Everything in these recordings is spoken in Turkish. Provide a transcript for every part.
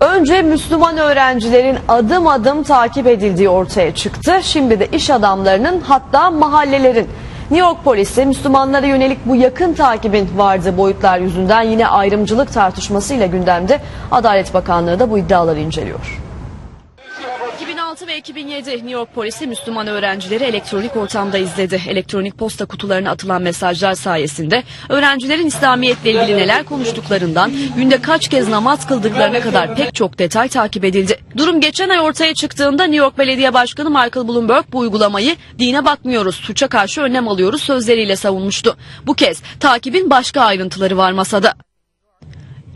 Önce Müslüman öğrencilerin adım adım takip edildiği ortaya çıktı. Şimdi de iş adamlarının hatta mahallelerin. New York polisi Müslümanlara yönelik bu yakın takibin vardığı boyutlar yüzünden yine ayrımcılık tartışmasıyla gündemde. Adalet Bakanlığı da bu iddiaları inceliyor. 2006 ve 2007 New York polisi Müslüman öğrencileri elektronik ortamda izledi. Elektronik posta kutularına atılan mesajlar sayesinde öğrencilerin İslamiyetle ilgili neler konuştuklarından günde kaç kez namaz kıldıklarına kadar pek çok detay takip edildi. Durum geçen ay ortaya çıktığında New York Belediye Başkanı Michael Bloomberg bu uygulamayı dine bakmıyoruz, suça karşı önlem alıyoruz sözleriyle savunmuştu. Bu kez takibin başka ayrıntıları var masada.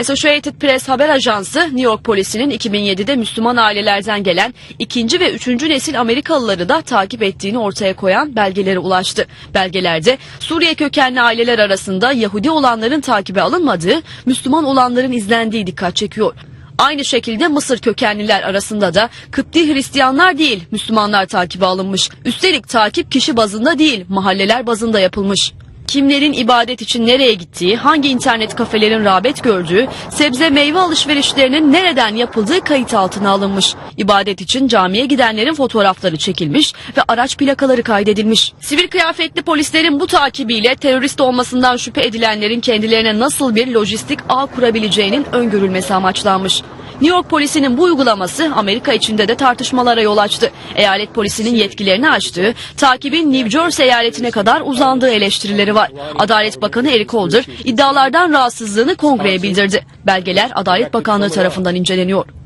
Associated Press haber ajansı New York polisinin 2007'de Müslüman ailelerden gelen ikinci ve üçüncü nesil Amerikalıları da takip ettiğini ortaya koyan belgelere ulaştı. Belgelerde Suriye kökenli aileler arasında Yahudi olanların takibe alınmadığı, Müslüman olanların izlendiği dikkat çekiyor. Aynı şekilde Mısır kökenliler arasında da Kıpti Hristiyanlar değil Müslümanlar takibe alınmış. Üstelik takip kişi bazında değil mahalleler bazında yapılmış. Kimlerin ibadet için nereye gittiği, hangi internet kafelerin rağbet gördüğü, sebze meyve alışverişlerinin nereden yapıldığı kayıt altına alınmış. İbadet için camiye gidenlerin fotoğrafları çekilmiş ve araç plakaları kaydedilmiş. Sivil kıyafetli polislerin bu takibiyle terörist olmasından şüphe edilenlerin kendilerine nasıl bir lojistik ağ kurabileceğinin öngörülmesi amaçlanmış. New York polisinin bu uygulaması Amerika içinde de tartışmalara yol açtı. Eyalet polisinin yetkilerini açtığı, takibin New Jersey eyaletine kadar uzandığı eleştirileri var. Adalet Bakanı Eric Holder iddialardan rahatsızlığını kongreye bildirdi. Belgeler Adalet Bakanlığı tarafından inceleniyor.